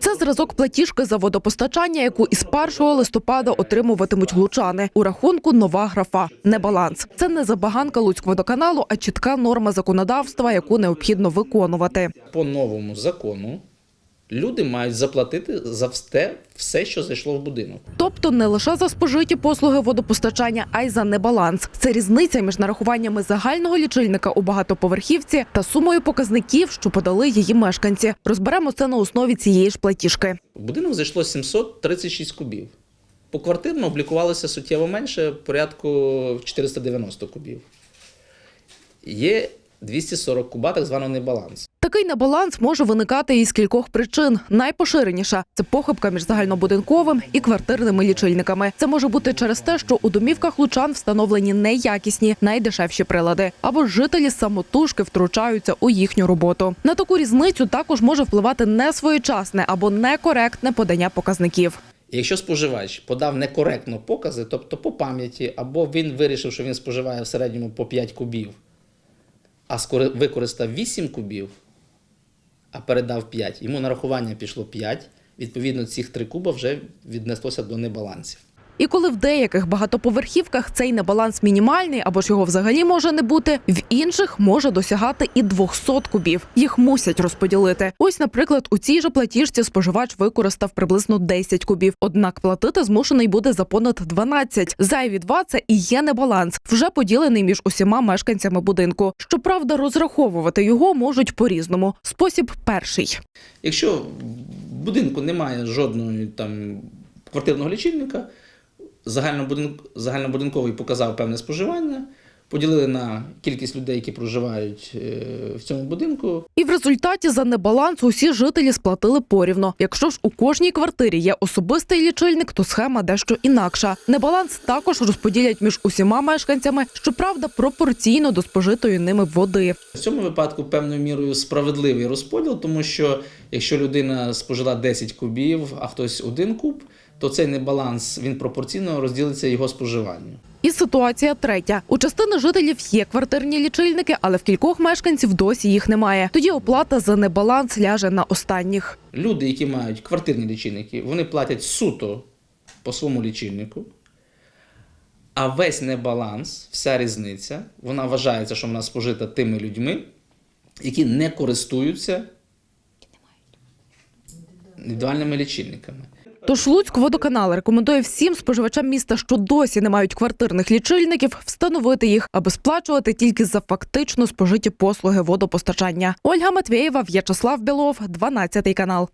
Це зразок платіжки за водопостачання, яку із 1 листопада отримуватимуть лучани. У рахунку нова графа небаланс. Це не забаганка Луцькводоканалу, а чітка норма законодавства, яку необхідно виконувати. По новому закону люди мають заплатити за все, все, що зайшло в будинок. Тобто не лише за спожиті послуги водопостачання, а й за небаланс. Це різниця між нарахуваннями загального лічильника у багатоповерхівці та сумою показників, що подали її мешканці. Розберемо це на основі цієї ж платіжки. В будинок зайшло 736 кубів. Поквартирно облікувалося суттєво менше, порядку 490 кубів. Є 240 куба, так званого небаланс. Небаланс може виникати із кількох причин. Найпоширеніша це похибка між загальнобудинковим і квартирними лічильниками. Це може бути через те, що у домівках лучан встановлені неякісні, найдешевші прилади, або жителі самотужки втручаються у їхню роботу. На таку різницю також може впливати несвоєчасне або некоректне подання показників. Якщо споживач подав некоректно покази, тобто по пам'яті, або він вирішив, що він споживає в середньому по 5 кубів, а використав 8 кубів, а передав 5, йому нарахування пішло 5, відповідно, цих 3 куба вже віднеслося до небалансів. І коли в деяких багатоповерхівках цей небаланс мінімальний або ж його взагалі може не бути, в інших може досягати і 200 кубів. Їх мусять розподілити. Ось, наприклад, у цій же платіжці споживач використав приблизно 10 кубів. Однак платити змушений буде за понад 12. Зайві два це і є небаланс, вже поділений між усіма мешканцями будинку. Щоправда, розраховувати його можуть по-різному. Спосіб перший. Якщо в будинку немає жодного там квартирного лічильника, загальнобудинковий показав певне споживання, поділили на кількість людей, які проживають е, в цьому будинку, І в результаті за небаланс усі жителі сплатили порівно. Якщо ж у кожній квартирі є особистий лічильник, то схема дещо інакша. Небаланс також розподілять між усіма мешканцями, щоправда, пропорційно до спожитої ними води. В цьому випадку певною мірою справедливий розподіл, тому що якщо людина спожила 10 кубів, а хтось один куб, то цей небаланс він пропорційно розділиться його споживанню. І ситуація третя: у частини жителів є квартирні лічильники, але в кількох мешканців досі їх немає. Тоді оплата за небаланс ляже на останніх. Люди, які мають квартирні лічильники, вони платять суто по своєму лічильнику. А весь небаланс, вся різниця, вона вважається, що вона спожита тими людьми, які не користуються індивідуальними лічильниками. Тож Луцьк водоканал рекомендує всім споживачам міста, що досі не мають квартирних лічильників, встановити їх, аби сплачувати тільки за фактично спожиті послуги водопостачання. Ольга Матвєєва, В'ячеслав Білов, 12 канал.